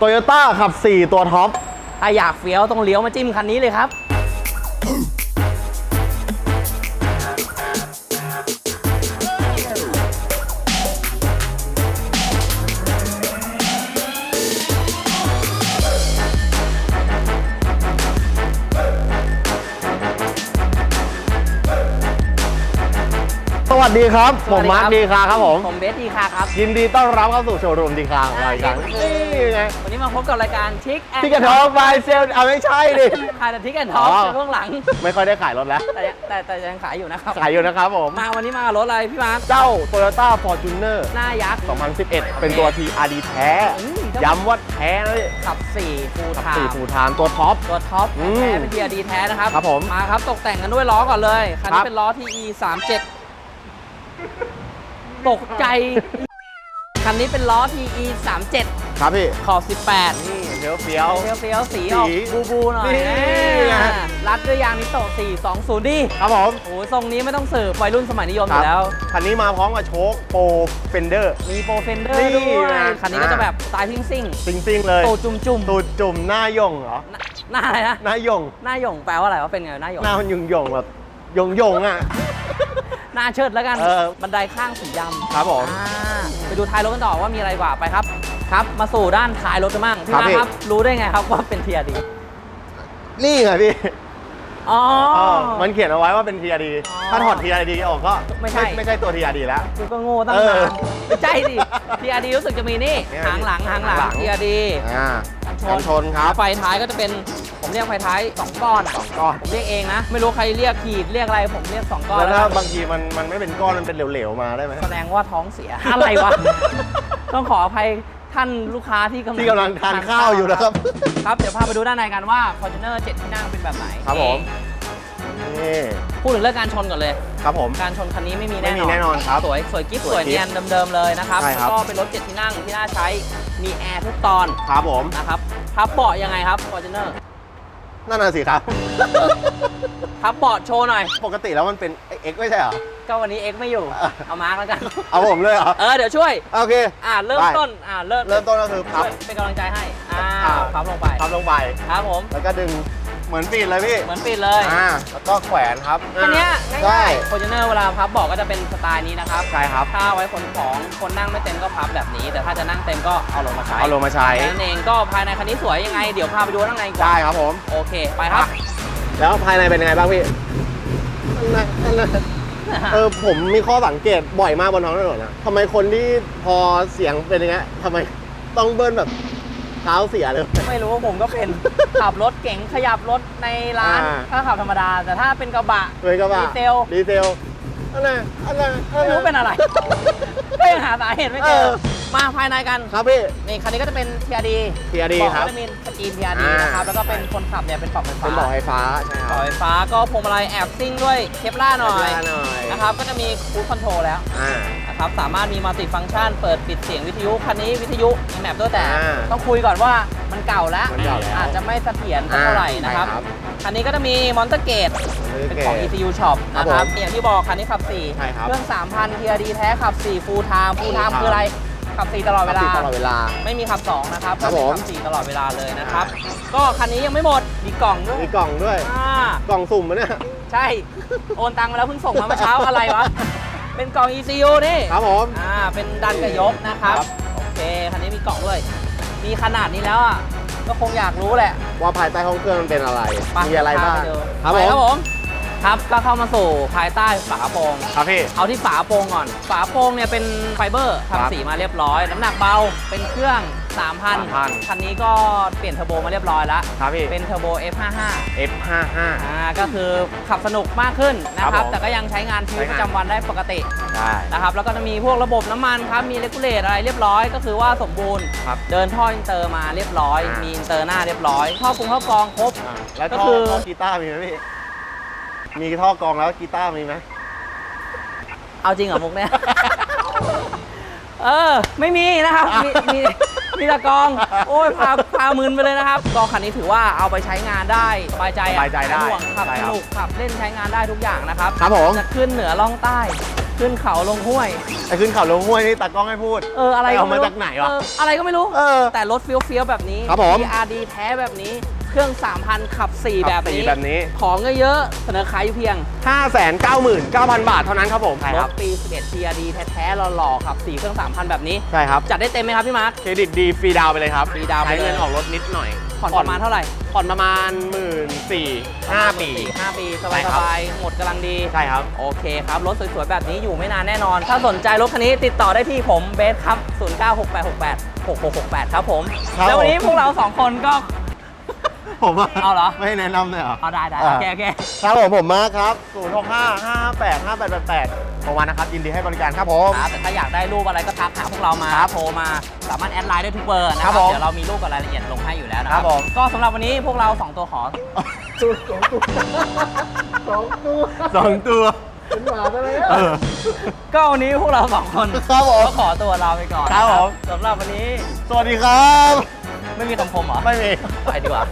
โตโยต้าขับ 4 ตัวท็อป ถ้าอยากเฟี้ยวต้องเลี้ยวมาจิ้มคันนี้เลยครับ วัสดีครับ ผมสวัสดีมาร์คดีคาครับผม ผมเบสดีค่ะครับยินดีต้อนรับเข้าสู่โชว์รูมดีคาของเราอีกครั้งนี่ไงวันนี้มาพบกับรายการทิกแอนที่กระทอกบายเซลเอาไม่ใช่ดิขายแต่ทิกแอนท็อปอ๋อช่วงหลัง ไม่ค่อยได้ขายรถแล้วแต่แต่แต่ยังขายอยู่นะครับ ขายอยู่นะครับผม มาวันนี้มากับรถอะไรพี่มาร์คเจ้า Toyota Fortuner หน้ายักษ์ 2011 เป็นตัว TRD แท้อืมย้ำว่าแท้นะพี่ขับ4ฟูลขับไทสี่ม์ฟูลไทม์ตัวท็อปตัวท็อปอืมแท้เป็น TRD แท้นะครับครับผมมาครับตกแต่งกันด้วยล้อก่อนเลยคันครันี้บเป็นล้อ TE 37 ตกใจ คันนี้เป็นล้อ TE 37ครับพี่ ขอบ 18 นี่เฟี้ยวเฟี้ยว เฟี้ยวเฟี้ยวๆสีออกสีบูบูหน่อยนี่ไง อ่ารัดด้วยยางนิโตะ420ดีครับผม โอ้โหทรงนี้ไม่ต้องสืบวัยรุ่นสมัยนิยมอยู่แล้ว คันนี้มาพร้อมกับโชคโปรเฟนเดอร์ มีโปรเฟนเดอร์นี่ด้วย นะ คันนี้ก็จะแบบสไตล์ซิ่งซิ่งจริงๆเลยๆตูดจุ่มจุ่มๆตูดจุ่มหน้าย่งเหรอหน้าหน้าอะไรนะ หน้าย่งหน้าหยงแปลว่าอะไรว่าเป็นไงหน้าหยงหน้ามันยงยงๆแบบยงยงๆอะ หน้าเชิดแล้วกัน เออ บันไดข้างสีดำครับผม อ่าไปดูท้ายรถกันต่อว่ามีอะไรกว่าไปครับ ครับ มาสู่ด้านท้ายรถกันบ้างพี่ครับมาพี่ ครับ รู้ได้ไงครับว่าเป็นเทียดี นี่ไงพี่อ๋อ เออมันเขียนเอาไว้ว่าเป็น TRD อ๋อถ้าถอด TRD ออกก็ไม่ใช่ ไม่ใช่ตัว TRD แล้ว กูก็โง่ตั้งเออนานไม่ใช่ดิทีอาดีรู้สึกจะมีนี่เนี่ยหางหลังหางหลังหางหลังทีอา ดีอ่ากันชนครับไฟท้ายก็จะเป็นผมเรียกไฟท้ายสองก้อนอะสองก้อน ผมเรียกเองนะ ไม่รู้ใครเรียกขีดเรียกอะไรผมเรียกสองก้อนแล้วแล้วถ้ากันบางทีมันมันไม่เป็นก้อนมันเป็นเหลวๆมาได้ไหมแสดงว่าท้องเสีย อะไรวะ ต้องขออภัยท่านลูกค้าที่กำลังที่กำลังทานข้าวอยู่นะครับ ครับ เดี๋ยวพาไปดูด้านในกันว่า Fortuner 7 ที่นั่งเป็นแบบไหนครับผม นี่ พูดถึงเรื่องการชนก่อนเลย ครับผม การชนคันนี้ไม่มีไม่แน่มีนอนแน่นอนครับสวยสวยกิ๊บสสววยยกิ๊บเนียนเดิมๆเลยนะครับใช่ครับแล้วก็เป็นรถ7ที่นั่งที่น่าใช้มีแอร์ทุกตอนครับผมนะครับพับเบาะยังไงครับ Fortuner นั่นน่ะสิครับพับเบาะโชว์หน่อย ปกติแล้วมันเป็น X ไม่ใช่เหรอก็วันนี้ X ไม่อยู่อะเอามาร์กแล้วกัน เอาผมเลยเหรอ เออ เดี๋ยวช่วย โอเค อ่าเริ่มได้ต้น อ่าเริ่มเริ่มต้นก็คือพับช่วยเป็นกำลังใจให้อ่าอ่า พับลงไป พับลงไป ครับผม แล้วก็ดึง เหมือนปีนเลยพี่เหมือนปิดเลยอ่าแล้วก็แขวนครับคันเนี้ยใช่ง่ายๆ Fortuner เวลาพับเบาะก็จะเป็นสไตล์นี้นะครับ ใช่ครับ ถ้าไว้ขนของคนนั่งไม่เต็มก็พับแบบนี้ แต่ถ้าจะนั่งเต็มก็เอาลงมาใช้เอาลงมาใช้ แค่นั้นเองก็ภายในคันนี้สวยยังไง เดี๋ยวพาไปดูข้างในก่อนได้ครับผม โอเค ไปครับ แล้วภายในเป็นยังไงบ้างพี่เออผมมีข้อสังเกตบ่อยมากบนท้องถนนนะทำไมคนที่พอเสียงเป็นอย่างเงี้ยทำไมต้องเบิ้ลแบบ เท้าเสียเลย ไม่รู้ว่าผมก็เป็น ขับรถเก๋งขยับรถในร้านอ่าถ้าขับธรรมดา แต่ถ้าเป็นกระบะ เลยก็ว่าดีเซล ดีเซลอะไรอะไร ไม่รู้เป็นอะไร ก็ยังหาสาเหตุไม่เจเออ อ มาภายในกัน ครับพี่ นี่คันนี้ก็จะเป็น TRD TRD เบาะครับก็จะมีสกรีน TRD อ่านนะครับ แล้วก็เป็นคนขับเนี่ยเป็นปรับไฟฟ้าเป็นเบาะไฟฟ้าใช่คเบาะรับไฟฟ้าก็พวงมาลัยแอบซิ่งด้วยเคปล่าหน่อย หน่อยนะครับ ก็จะมีคูดคอนโทรลแล้ว อ่า นะครับ สามารถมีมัลติฟังก์ชันเปิดปิดเสียงวิทยุ คันนี้วิทยุมีแมปด้วยแต่ อ่าต้องคุยก่อนว่ามันเก่าแล้วมันเก่าแล้วอาจจะไม่เสถียรสักเท่าไหร่นะครับใช่ครับคันนี้ก็จะมีมอนเตอร์เกตเป็นของ ECU Shop ครับนะครับ ผมอย่างที่บอกคันนี้ขับ4ใช่ครับเครื่อง 3,000 TRD แท้ขับ 4 Full Time Full Time คืออะไร ขับ 4 ตลอดเวลาติดตลอดเวลา ไม่มีขับ 2 นะครับครับก็ผม ขับ 4 ตลอดเวลาเลยนะครับ ก็คันนี้ยังไม่หมดมีกล่องด้วยมีกล่องด้วย อ่ากล่องสุ่มมะเนี่ย ใช่ โอนตังค์มาแล้วเพิ่งส่งมาเมื่อเช้าอะไรวะ เป็นกล่อง ECU นี่ครับผม อ่าเป็นดันกระยกนะครับ ครับ โอเค คันนี้มีกล่องด้วย มีขนาดนี้แล้วอะ ก็คงอยากรู้แหละว่าภายใต้ห้องเครื่องมันเป็นอะไร ปมีอะไรบ้างพปดูครับไปผมครับผม ครับก็เข้ามาสู่ภายใต้ฝากระโปรงครับพี่ เอาที่ฝาโปรงก่อน ฝาโปรงเนี่ยเป็นไฟเบอร์ครับทำสีมาเรียบร้อย น้ำหนักเบาเป็นเครื่อง 3,000 3,000 คันนี้ก็เปลี่ยนเทอร์โบมาเรียบร้อยแล้ว ครับพี่ เป็นเทอร์โบ F55 F55 อ่าก็คือขับสนุกมากขึ้นนะคครัรับบ ผมแต่ก็ยังใช้งานชีวิตใช้ปงาน ระจำวันได้ปกติได้ นะครับแล้วก็จะมีพวกระบบน้ำมันครับ มีเลกูเลตอะไรเรียบร้อย ก็คือว่าสมบูรณ์ ครับเดินท่ออินเตอร์มาเรียบร้อย อ่ามี มีอินเตอร์หน้าเรียบร้อยท่อปรุงท่อกรองครบอ่าแล้วก็ท่อคือท่อกีตาร์มีไหมพี่ มีท่อกรองแล้วกีตาร์มีไหมเอาจริงเหรอมุกเนี่ย เออ ไม่มีนะครับ มีมีมีแตะกรอง โอ้ยพาพามึนไปเลยนะครับกองคันนี้ถือว่าเอาไปใช้งานได้สบายใจอะสบายใจได้ม่ห่วงขับใช่สครับนุกขับเล่นใช้งานได้ทุกอย่างนะครับครับผม จะขึ้นเหนือล่องใต้ ขึ้นเขาลงห้วย ไอ้ขึ้นเขาลงห้วยนี่ตากล้องให้พูด เอออะไรไปก็เอาไม่มารู้จากไหนวะเอออะไรก็ไม่รู้ เออแต่รถเฟี้ยวๆแบบนี้ ครับผม BRD แท้แบบนี้ เครื่อง 3,000 ขับ 4 แบบนี้ แบบนี้ ของเยอะๆเสนอขายอยู่เพียง 599,000 บาทเท่านั้นครับผมรถปี 11 TRD แท้ๆหล่อๆขับ 4 เครื่อง 3,000 แบบนี้ ใช่ครับ จัดได้เต็มไหมครับพี่มาร์ค เครดิตดีฟรีดาวน์ไปเลยครับ ฟรีดาวน์ไปใช้เลยเงินออกรถนิดหน่อย ผ่อนประมาณเท่าไหร่ ผ่อนประมาณหมื่นสี่ห้าปี 5 ปีสใช่ครับบายๆหมดกำลังดี ใช่ครับ โอเคครับ รถสวยๆ แบบนี้อยู่ไม่นานแน่นอน ถ้าสนใจรถคันนี้ติดต่อได้ที่ผมเบสครับ096868 6668 ครับผมครับแล้ววันนี้ผมพวกเรา 2 คนก็ ผมอะเอาเหรอ ไม่แนะนำเลยเหรอเอาได้ได้อ่าโอเคโอเค ครับผมผมมาครับ 0 6 5 5 8 5 8 8 8ประมาณนะครับยินดีให้บริการครับผม ครับแต่ถ้าอยากได้รูปอะไรก็ทักหาพวกเรามาครับโทรมาสามารถแอดไลน์ได้ทุกเบอร์นะคครัรับบผมเดี๋ยวเรามีรูปกับรายละเอียดลงให้อยู่แล้วนะคครัรับบผม ก็สำหรับวันนี้พวกเรา2ตัวขอสองตัวสองตัวสองตัว เป็นหมาซะแล้วก็วันนี้พวกเรา2คนครับผมก็ขอตัวลาไปก่อนครับผม สำหรับวันนี้ สวัสดีครับ ไม่มีคำคมเหรอ ไม่มี ไปดีกว่า